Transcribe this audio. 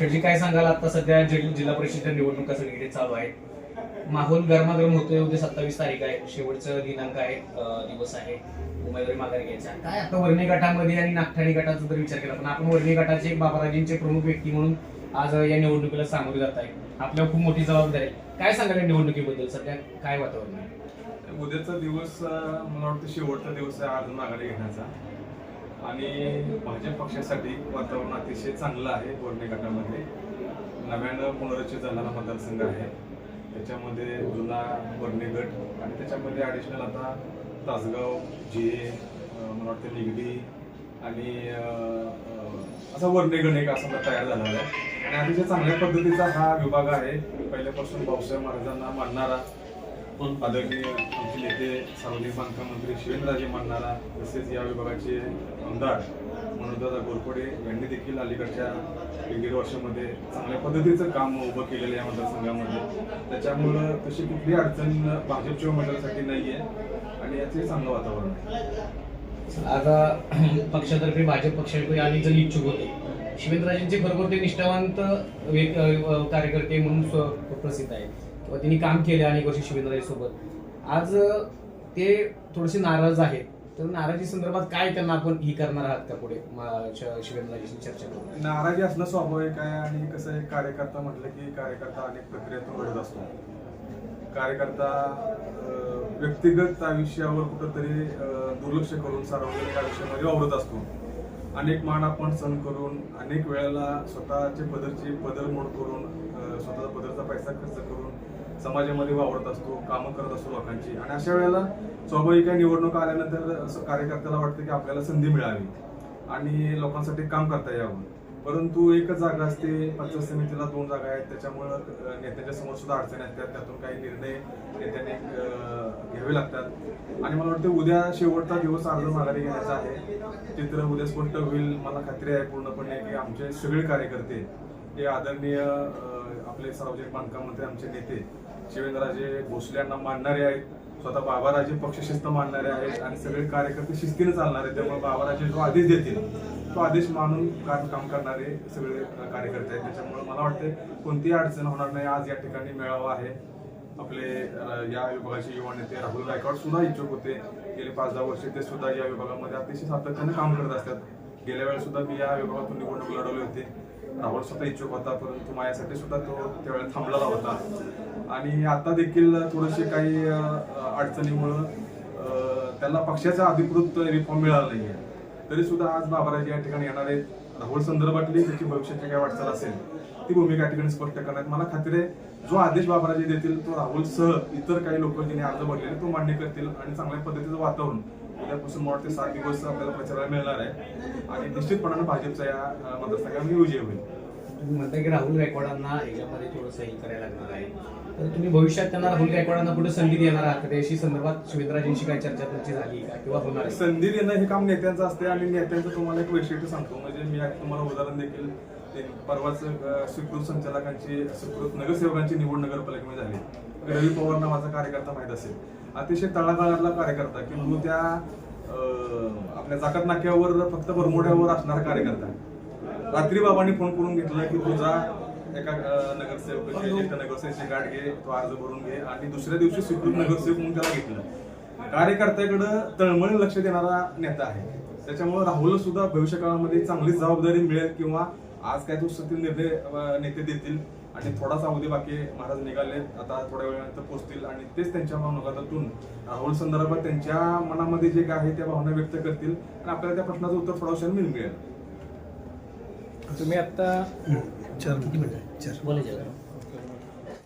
शेवटी काय सांगाल आता सध्या जिल्हा परिषद निवडणुका सगळीकडे चालू आहेत? माहोल गरमागरम होतोय उद्या सत्तावीस तारीख आहे. शेवटचं दिनांक आहे दिवस आहे. उमेदवारी माघारी घ्यायचा काय आता वर्णी गटामध्ये आणि नागठाणी गटाचा जर विचार केला पण आपण वर्णी गटाचे एक प्रमुख व्यक्ती म्हणून आज या निवडणुकीला सामोरे जात आहे आपल्याला खूप मोठी जबाबदारी काय सांगाल या निवडणुकीबद्दल सध्या? काय वातावरण आहे? उद्याचा दिवस मला वाटतं शेवटचा दिवस आहे आज माघारी घेण्याचा. आणि भाजप पक्षासाठी वातावरण अतिशय चांगलं आहे बोर्णे गटामध्ये. नव्यानं पुनरचित झालेला मतदारसंघ आहे. त्याच्यामध्ये जुना वर्णे गट आणि त्याच्यामध्ये ॲडिशनल आता तासगाव जे मला वाटतं निगडी आणि असा वर्णे एक असा तयार झालेला आहे. आणि अतिशय चांगल्या पद्धतीचा हा विभाग आहे. पहिल्यापासून भाऊसाहेब महाराजांना मानणारा आदरणीय आमचे नेते सार्वजनिक बांधकाम मंत्री शिवेंद्रराजे मानणारा तसेच या विभागाचे आमदार मनोजदादा गोरपडे यांनी देखील अलीकडच्या एक दीड वर्षामध्ये चांगल्या पद्धतीचं काम उभं केलेलं आहे या मतदारसंघामध्ये. त्याच्यामुळं तशी कुठली अडचण भाजपच्या मंडळासाठी नाही आहे आणि याचे चांगलं वातावरण आहे. आता पक्षातर्फे भाजप पक्षातर्फे अनेक जण इच्छुक होते शिवेंद्रराजेंचे बरोबर ते निष्ठावंत कार्यकर्ते म्हणून प्रसिद्ध आहेत. त्यांनी काम केले अनेक वर्ष शिवेंद्रराजे सोबत. आज ते थोडेसे नाराज आहेत. तर नाराजी संदर्भात काय त्यांना आपण ही करणार आहात का पुढे? म- श- चर्चा करून नाराजी असणं स्वाभाविक आहे आणि कसं आहे कार्यकर्ता म्हटलं की कार्यकर्ता अनेक प्रक्रियेतून घडत असतो. कार्यकर्ता व्यक्तिगत आयुष्यावर कुठंतरी दुर्लक्ष करून सार्वजनिक आयुष्यामध्ये वावरत असतो. अनेक मान आपण सहन करून अनेक वेळेला स्वतःचे पदरची पदर मोड करून स्वतःचा पदरचा पैसा खर्च करून समाजामध्ये वावरत असतो कामं करत असतो लोकांची. आणि अशा वेळेला स्वाभाविक आहे निवडणूक आल्यानंतर असं कार्यकर्त्याला वाटतं की आपल्याला संधी मिळावी आणि लोकांसाठी काम करता यावं. परंतु एकच जागा असते पंचायत समितीला दोन जागा आहेत. त्याच्यामुळं नेत्याच्या नेत्यांच्या समोर सुद्धा अडचणी असतात. त्यातून काही निर्णय नेत्याने घ्यावे लागतात. आणि मला वाटतं उद्या शेवटचा दिवस अर्ज माघारी घेण्याचा आहे. चित्र उद्या स्पष्ट होईल. मला खात्री आहे पूर्णपणे की आमचे सगळे कार्यकर्ते हे आदरणीय आपले सार्वजनिक बांधकाम मंत्री आमचे नेते शिवेंद्रराजे भोसले यांना मानणारे आहेत. स्वतः बाबाराजे पक्षशिस्त मानणारे आहेत आणि सगळे कार्यकर्ते शिस्तीने चालणारे आहेत. त्यामुळे बाबाराजे जो आदेश देतील तो आदेश मानून काम काम करणारे सगळे कार्यकर्ते आहेत. त्याच्यामुळे मला वाटते कोणतीही अडचण होणार नाही. आज या ठिकाणी मेळावा आहे. आपले या विभागाचे युवा नेते राहुल गायकवाड सुद्धा इच्छुक होते. गेले पाच दहा वर्षे ते सुद्धा या विभागामध्ये अतिशय सातत्याने काम करत असतात. गेल्या वेळेस सुद्धा मी या विभागातून निवडणूक लढवली होती. राहुल सुद्धा इच्छुक होता परंतु माझ्यासाठी सुद्धा तो त्यावेळेला थांबलेला होता. आणि आता देखील थोडेसे काही अडचणीमुळं त्याला पक्षाचा अधिकृत रिफॉर्म मिळाला नाहीये. तरी सुद्धा आज बाबाराजी या ठिकाणी येणार आहेत. राहुल संदर्भातली त्याची भविष्याची काय वाटचाल असेल ती भूमिका या ठिकाणी स्पष्ट करण्यात. मला खात्री आहे जो आदेश बाबाराजी देतील तो राहुल सह इतर काही लोक ज्यांनी अर्ज भरलेले तो मान्य करतील आणि चांगल्या पद्धतीचं वातावरण उद्यापासून मला वाटते सात दिवस आपल्याला प्रचाराला मिळणार आहे. आणि निश्चितपणानं भाजपचा या मतदारसंघामध्ये विजय होईल. तुम्ही म्हणताय की राहुल गायकवाडांना याच्यामध्ये थोडंसं हे करायला लागणार आहे. तर तुम्ही भविष्यात त्यांना राहुल गायकवाडांना पुढे संधी देणार आहात? त्याशी संदर्भात शिवेंद्रराजेंशी काय चर्चा तुमची झाली का? किंवा होणार? संधी देणं हे काम नेत्यांचं असते आणि नेत्यांचं तुम्हाला एक वैशिष्ट्य सांगतो. म्हणजे मी तुम्हाला उदाहरण देखील ते परवाच स्वीकृत संचालकांची स्वीकृत नगरसेवकांची निवड नगरपालिकेमध्ये झाली. रवी पवार नावाचा कार्यकर्ता माहीत असेल. अतिशय तळागाळातला कार्यकर्ता की तो त्या आपल्या जाकत नाक्यावर फक्त बरमोड्यावर असणारा कार्यकर्ता. रात्री बाबांनी फोन करून घेतलं की तुझा एका नगरसेवकाची ज्येष्ठ नगरसेवकाची गाठ घे तो अर्ज भरून घे आणि दुसऱ्या दिवशी स्वीकृत नगरसेवक म्हणून त्याला घेतलं. कार्यकर्त्याकडं तळमळीने लक्ष देणारा नेता आहे. त्याच्यामुळे राहुल सुद्धा भविष्य काळामध्ये चांगली जबाबदारी मिळेल किंवा आज काय तो सतील निर्णय नेते देतील. आणि थोडासा अवधी बाकी. महाराज निघाले आता थोड्या वेळानंतर पोहोचतील आणि तेच त्यांच्या भावनातून राहुल संदर्भात त्यांच्या मनामध्ये जे काय आहे त्या भावना व्यक्त करतील. आणि आपल्याला त्या प्रश्नाचं उत्तर थोडा क्षण मिळून मिळेल. तुम्ही आता